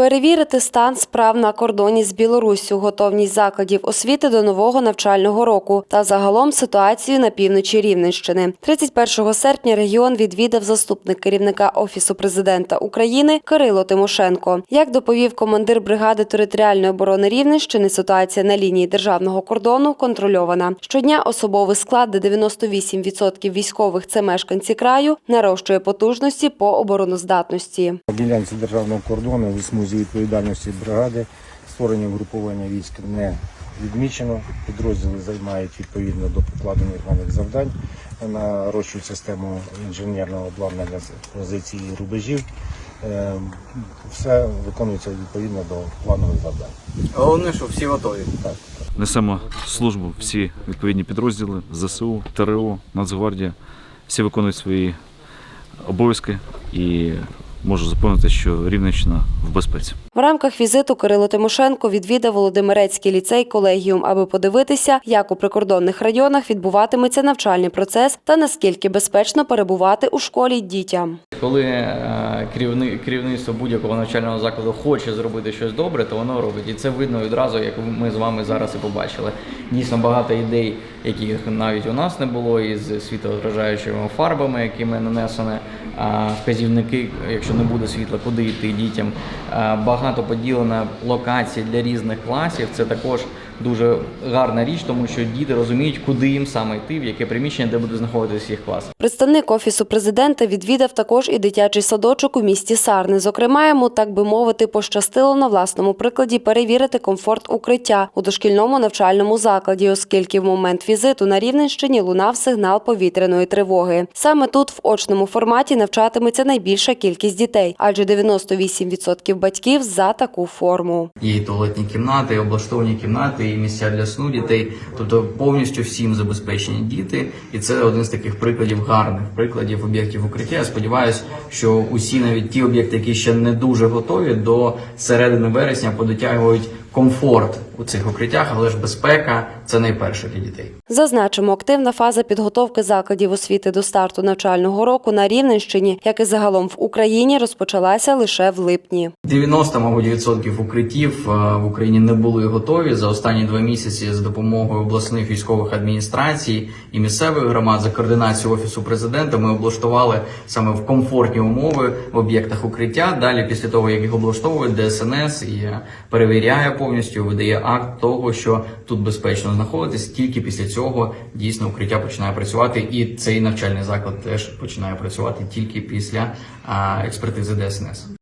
Перевірити стан справ на кордоні з Білоруссю, готовність закладів освіти до нового навчального року та загалом ситуацію на півночі Рівненщини. 31 серпня регіон відвідав заступник керівника офісу президента України Кирило Тимошенко. Як доповів командир бригади територіальної оборони Рівненщини, ситуація на лінії державного кордону контрольована. Щодня особовий склад, де 98% військових це мешканці краю, нарощує потужності по обороноздатності. Ділянці державного кордону у смузі відповідальності бригади створення угруповання військ не відмічено. Підрозділи займають відповідно до покладених даних завдань, нарощують систему інженерного обладнання з позиції рубежів. Е, Все виконується відповідно до планових завдань. Головне, що всі готові. Так. Несемо службу всі відповідні підрозділи ЗСУ, ТРО, Нацгвардія. Всі виконують свої обов'язки і можу запевнити, що Рівненщина в безпеці. Рамках візиту Кирило Тимошенко відвідав Володимирецький ліцей колегіум, аби подивитися, як у прикордонних районах відбуватиметься навчальний процес та наскільки безпечно перебувати у школі дітям. Коли е, керівництво будь-якого навчального закладу хоче зробити щось добре, то воно робить. І це видно відразу, як ми з вами зараз і побачили. Дійсно багато ідей, яких навіть у нас не було, із світлоотражаючими фарбами, якими нанесені вказівники, якщо не буде світла, куди йти дітям. А, Багато поділена локацій для різних класів. Це також дуже гарна річ, тому що діти розуміють, куди їм саме йти, в яке приміщення, де буде знаходитися їх клас. Представник офісу президента відвідав також і дитячий садочок у місті Сарни. Зокрема, йому так би мовити, пощастило на власному прикладі перевірити комфорт укриття у дошкільному навчальному закладі, оскільки в момент візиту на Рівненщині лунав сигнал повітряної тривоги. Саме тут в очному форматі навчатиметься найбільша кількість дітей, адже 98% батьків за таку форму. І туалетні кімнати, і облаштовані кімнати, і місця для сну дітей. Тобто повністю всім забезпечені діти. І це один з таких прикладів, гарних прикладів об'єктів укриття. Я сподіваюся, що усі навіть ті об'єкти, які ще не дуже готові, до середини вересня подотягують комфорт у цих укриттях, але ж безпека це найперше для дітей. Зазначимо, активна фаза підготовки закладів освіти до старту навчального року на Рівненщині, як і загалом в Україні, розпочалася лише в липні. 90, мабуть, відсотків укриттів е, в Україні не були готові за останні два місяці з допомогою обласних військових адміністрацій і місцевих громад за координацією офісу президента. Ми облаштували саме в комфортні умови в об'єктах укриття. Далі, після того як їх облаштовують, ДСНС і перевіряє повністю, видає акт того, що тут безпечно знаходитись. Тільки після цього дійсно укриття починає працювати, і цей навчальний заклад теж починає працювати тільки після експертизи ДСНС.